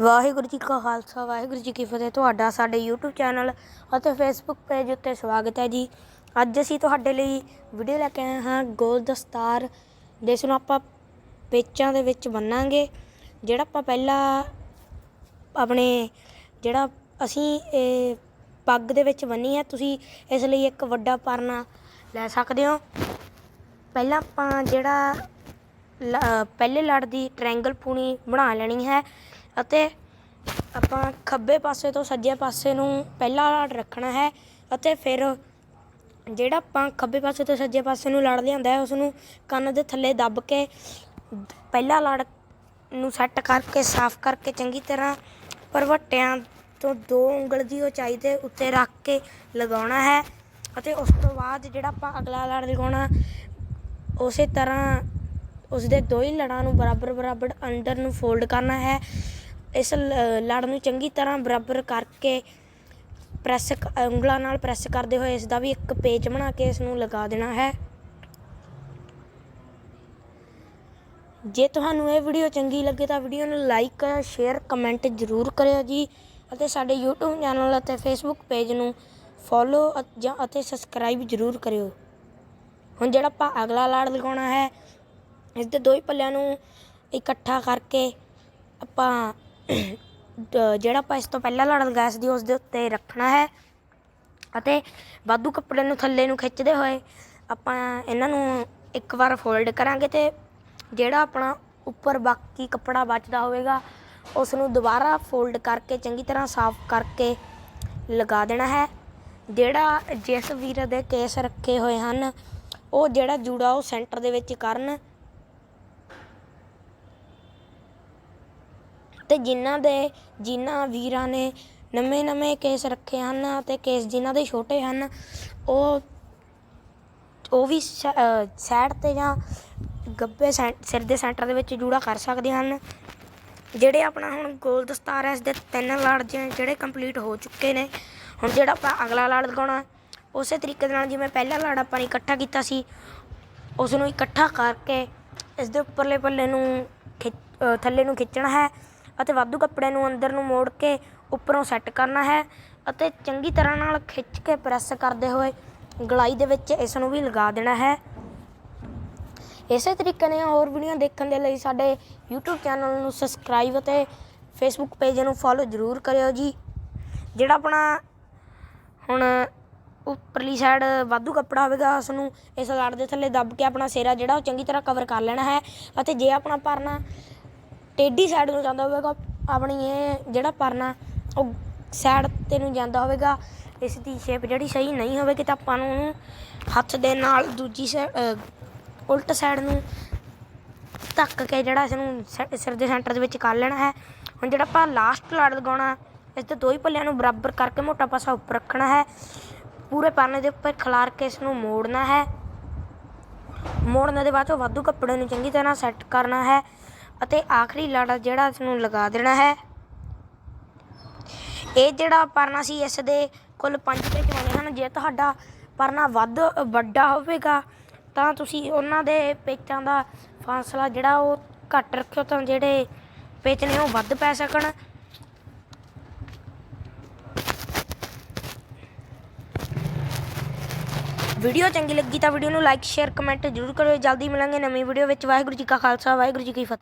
ਵਾਹਿਗੁਰੂ ਜੀ ਕਾ ਖਾਲਸਾ, ਵਾਹਿਗੁਰੂ ਜੀ ਕੀ ਫਤਿਹ। ਤੁਹਾਡਾ ਸਾਡੇ YouTube ਚੈਨਲ ਅਤੇ Facebook ਪੇਜ ਉੱਤੇ ਸਵਾਗਤ ਹੈ ਜੀ। ਅੱਜ ਅਸੀਂ ਤੁਹਾਡੇ ਲਈ ਵੀਡੀਓ ਲੈ ਕੇ ਆਏ ਹਾਂ ਗੋਲ ਦਸਤਾਰ ਜਿਸ ਨੂੰ ਆਪਾਂ ਪੇਚਾਂ ਦੇ ਵਿੱਚ ਬੰਨਾਂਗੇ। ਜਿਹੜਾ ਆਪਾਂ ਪਹਿਲਾਂ ਆਪਣੇ ਜਿਹੜਾ ਅਸੀਂ ਇਹ ਪੱਗ ਦੇ ਵਿੱਚ ਬੰਨੀ ਹੈ, ਤੁਸੀਂ ਇਸ ਲਈ ਇੱਕ ਵੱਡਾ ਪਰਨਾ ਲੈ ਸਕਦੇ ਹੋ। ਪਹਿਲਾਂ ਆਪਾਂ ਜਿਹੜਾ ਲ- ਪਹਿਲੇ ਲੜ ਦੀ ਟ੍ਰਾਇੰਗਲ ਪੂਣੀ ਬਣਾ ਲੈਣੀ ਹੈ। ਅਤੇ ਆਪਾਂ ਖੱਬੇ ਪਾਸੇ ਤੋਂ ਸੱਜੇ ਪਾਸੇ ਨੂੰ ਪਹਿਲਾ ਲੜ ਰੱਖਣਾ ਹੈ ਅਤੇ ਫਿਰ ਜਿਹੜਾ ਆਪਾਂ ਖੱਬੇ ਪਾਸੇ ਤੋਂ ਸੱਜੇ ਪਾਸੇ ਨੂੰ ਲੜ ਲਿਆਂਦਾ ਹੈ ਉਸ ਨੂੰ ਕੰਨ ਦੇ ਥੱਲੇ ਦੱਬ ਕੇ ਪਹਿਲਾ ਲੜ ਨੂੰ ਸੈੱਟ ਕਰਕੇ, ਸਾਫ਼ ਕਰਕੇ ਚੰਗੀ ਤਰ੍ਹਾਂ ਪਰਵੱਟਿਆਂ ਤੋਂ ਦੋ ਉਂਗਲ ਦੀ ਉਚਾਈ ਦੇ ਉੱਤੇ ਰੱਖ ਕੇ ਲਗਾਉਣਾ ਹੈ ਅਤੇ ਉਸ ਤੋਂ ਬਾਅਦ ਜਿਹੜਾ ਆਪਾਂ ਅਗਲਾ ਲੜ ਲਗਾਉਣਾ, ਉਸੇ ਤਰ੍ਹਾਂ ਉਸ ਦੇ ਦੋ ਹੀ ਲੜਾਂ ਨੂੰ ਬਰਾਬਰ ਬਰਾਬਰ ਅੰਦਰ ਨੂੰ ਫੋਲਡ ਕਰਨਾ ਹੈ। ਇਸ ਲ- ਲੜ ਨੂੰ ਚੰਗੀ ਤਰ੍ਹਾਂ ਬਰਾਬਰ ਕਰਕੇ ਪ੍ਰੈਸ ਉਂਗਲਾਂ ਨਾਲ ਪ੍ਰੈਸ ਕਰਦੇ ਹੋਏ ਇਸ ਦਾ ਵੀ ਇੱਕ ਪੇਚ ਬਣਾ ਕੇ ਇਸ ਨੂੰ ਲਗਾ ਦੇਣਾ ਹੈ। ਜੇ ਤੁਹਾਨੂੰ ਇਹ ਵੀਡੀਓ ਚੰਗੀ ਲੱਗੇ ਤਾਂ ਵੀਡੀਓ ਨੂੰ ਲਾਈਕ, ਸ਼ੇਅਰ, ਕਮੈਂਟ ਜ਼ਰੂਰ ਕਰਿਓ ਜੀ ਅਤੇ ਸਾਡੇ YouTube ਚੈਨਲ ਅਤੇ Facebook ਪੇਜ ਨੂੰ ਫੋਲੋ ਜਾਂ ਅਤੇ ਸਬਸਕ੍ਰਾਈਬ ਜ਼ਰੂਰ ਕਰਿਓ। ਹੁਣ ਜਿਹੜਾ ਆਪਾਂ ਅਗਲਾ ਲਾੜ ਲਗਾਉਣਾ ਹੈ, ਇਸ ਦੇ ਦੋ ਹੀ ਪੱਲਿਆਂ ਨੂੰ ਇਕੱਠਾ ਕਰਕੇ ਆਪਾਂ ਜਿਹੜਾ ਆਪਾਂ ਇਸ ਤੋਂ ਪਹਿਲਾਂ ਲੜ ਗੈਸ ਦੀ, ਉਸ ਦੇ ਉੱਤੇ ਰੱਖਣਾ ਹੈ। ਅਤੇ ਵਾਧੂ ਕੱਪੜੇ ਨੂੰ ਥੱਲੇ ਨੂੰ ਖਿੱਚਦੇ ਹੋਏ ਆਪਾਂ ਇਹਨਾਂ ਨੂੰ ਇੱਕ ਵਾਰ ਫੋਲਡ ਕਰਾਂਗੇ ਤੇ ਜਿਹੜਾ ਆਪਣਾ ਉੱਪਰ ਬਾਕੀ ਕੱਪੜਾ ਬਚਦਾ ਹੋਵੇਗਾ, ਉਸ ਨੂੰ ਦੁਬਾਰਾ ਫੋਲਡ ਕਰਕੇ ਚੰਗੀ ਤਰ੍ਹਾਂ ਸਾਫ਼ ਕਰਕੇ ਲਗਾ ਦੇਣਾ ਹੈ। ਜਿਹੜਾ ਜਿਸ ਵੀਰ ਦੇ ਕੇਸ ਰੱਖੇ ਹੋਏ ਹਨ, ਉਹ ਜਿਹੜਾ ਜੂੜਾ ਉਹ ਸੈਂਟਰ ਦੇ ਵਿੱਚ ਕਰਨ ਅਤੇ ਜਿਨ੍ਹਾਂ ਦੇ, ਜਿਨ੍ਹਾਂ ਵੀਰਾਂ ਨੇ ਨਵੇਂ ਨਵੇਂ ਕੇਸ ਰੱਖੇ ਹਨ ਅਤੇ ਕੇਸ ਜਿਨ੍ਹਾਂ ਦੇ ਛੋਟੇ ਹਨ, ਉਹ ਉਹ ਵੀ ਸਾਈਡ ਤੇ ਜਾਂ ਗੱਬੇ ਸੈਂ- ਸਿਰ ਦੇ ਸੈਂਟਰ ਦੇ ਵਿੱਚ ਜੂੜਾ ਕਰ ਸਕਦੇ ਹਨ, ਜਿਹੜੇ ਆਪਣਾ ਹੁਣ ਗੋਲ ਦਸਤਾਰ ਹੈ, ਇਸ ਦੇ ਤਿੰਨ ਲੜ ਜਿ- ਜਿਹੜੇ ਕੰਪਲੀਟ ਹੋ ਚੁੱਕੇ ਨੇ। ਹੁਣ ਜਿਹੜਾ ਆਪਾਂ ਅਗਲਾ ਲੜ ਲਗਾਉਣਾ, ਉਸੇ ਤਰੀਕੇ ਦੇ ਨਾਲ ਜਿਵੇਂ ਪਹਿਲਾ ਲੜ ਆਪਾਂ ਨੇ ਇਕੱਠਾ ਕੀਤਾ ਸੀ ਉਸ ਨੂੰ ਇਕੱਠਾ ਕਰਕੇ ਇਸ ਦੇ ਉੱਪਰਲੇ ਪੱਲੇ ਨੂੰ ਖਿੱਚ- ਥੱਲੇ ਨੂੰ ਖਿੱਚਣਾ ਹੈ। ਅਤੇ ਵਾਧੂ ਕੱਪੜੇ ਨੂੰ ਅੰਦਰ ਨੂੰ ਮੋੜ ਕੇ ਉੱਪਰੋਂ ਸੈੱਟ ਕਰਨਾ ਹੈ ਅਤੇ ਚੰਗੀ ਤਰ੍ਹਾਂ ਨਾਲ ਖਿੱਚ ਕੇ ਪ੍ਰੈਸ ਕਰਦੇ ਹੋਏ ਗਲਾਈ ਦੇ ਵਿੱਚ ਇਸ ਨੂੰ ਵੀ ਲਗਾ ਦੇਣਾ ਹੈ। ਇਸੇ ਤਰੀਕੇ ਨਾਲ ਹੋਰ ਵੀਡੀਓ ਦੇਖਣ ਦੇ ਲਈ ਸਾਡੇ YouTube ਚੈਨਲ ਨੂੰ ਸਬਸਕ੍ਰਾਈਬ ਅਤੇ Facebook ਪੇਜ ਨੂੰ ਫੋਲੋ ਜ਼ਰੂਰ ਕਰਿਓ ਜੀ। ਜਿਹੜਾ ਆਪਣਾ ਹੁਣ ਉੱਪਰਲੀ ਸਾਈਡ ਵਾਧੂ ਕੱਪੜਾ ਹੋਵੇਗਾ, ਉਸ ਨੂੰ ਇਸ ਲੜ ਦੇ ਥੱਲੇ ਦੱਬ ਕੇ ਆਪਣਾ ਸਿਰਾ ਜਿਹੜਾ ਉਹ ਚੰਗੀ ਤਰ੍ਹਾਂ ਕਵਰ ਕਰ ਲੈਣਾ ਹੈ ਅਤੇ ਜੇ ਆਪਣਾ ਭਰਨਾ ਟੇਢੀ ਸਾਈਡ ਨੂੰ ਜਾਂਦਾ ਹੋਵੇਗਾ, ਆਪਣੀ ਇਹ ਜਿਹੜਾ ਪਰਨਾ, ਉਹ ਸਾਈਡ ਤੇ ਨੂੰ ਜਾਂਦਾ ਹੋਵੇਗਾ, ਇਸ ਦੀ ਸ਼ੇਪ ਜਿਹੜੀ ਸਹੀ ਨਹੀਂ ਹੋਵੇਗੀ ਤਾਂ ਆਪਾਂ ਨੂੰ ਉਹਨੂੰ ਹੱਥ ਦੇ ਨਾਲ ਦੂਜੀ ਸਾਈਡ ਉਲਟ ਸਾਈਡ ਨੂੰ ਧੱਕ ਕੇ ਜਿਹੜਾ ਇਸ ਨੂੰ ਸਿਰ ਦੇ ਸੈਂਟਰ ਦੇ ਵਿੱਚ ਕਰ ਲੈਣਾ ਹੈ। ਹੁਣ ਜਿਹੜਾ ਆਪਾਂ ਲਾਸਟ ਲਾੜ ਲਗਾਉਣਾ, ਇਸ ਦੇ ਦੋ ਹੀ ਪੱਲਿਆਂ ਨੂੰ ਬਰਾਬਰ ਕਰਕੇ ਮੋਟਾ ਪਾਸਾ ਉੱਪਰ ਰੱਖਣਾ ਹੈ। ਪੂਰੇ ਪਰਨੇ ਦੇ ਉੱਪਰ ਖਿਲਾਰ ਕੇ ਇਸ ਨੂੰ ਮੋੜਨਾ ਹੈ। ਮੋੜਨ ਦੇ ਬਾਅਦ ਚੋਂ ਵਾਧੂ ਕੱਪੜੇ ਨੂੰ ਚੰਗੀ ਤਰ੍ਹਾਂ ਸੈੱਟ ਕਰਨਾ ਹੈ। ਅਤੇ ਆਖਰੀ ਲਾੜਾ ਜਿਹੜਾ ਇਸ ਨੂੰ ਲਗਾ ਦੇਣਾ ਹੈ। ਇਹ ਜਿਹੜਾ ਪਰਨਾ ਸੀ, ਇਸ ਦੇ ਕੁੱਲ 5 ਪੇਚ ਹੋਣੇ ਹਨ। ਜੇ ਤੁਹਾਡਾ ਪਰਨਾ ਵੱਧ ਵੱਡਾ ਹੋਵੇਗਾ, ਤਾਂ ਤੁਸੀਂ ਉਹਨਾਂ ਦੇ ਪੇਚਾਂ ਦਾ ਫਾਸਲਾ ਜਿਹੜਾ ਉਹ ਘੱਟ ਰੱਖਿਓ ਤਾਂ ਜਿਹੜੇ ਪੇਚ ਨੇ ਉਹ ਵੱਧ ਪੈ ਸਕਣ। ਵੀਡੀਓ ਚੰਗੀ ਲੱਗੀ ਤਾਂ ਵੀਡੀਓ ਨੂੰ ਲਾਈਕ, ਸ਼ੇਅਰ, ਕਮੈਂਟ ਜ਼ਰੂਰ ਕਰਿਓ। ਜਲਦੀ ਮਿਲਾਂਗੇ ਨਵੀਂ ਵੀਡੀਓ ਵਿੱਚ। ਵਾਹਿਗੁਰੂ ਜੀ ਕਾ ਖਾਲਸਾ, ਵਾਹਿਗੁਰੂ ਜੀ ਕੀ ਫਤਿਹ।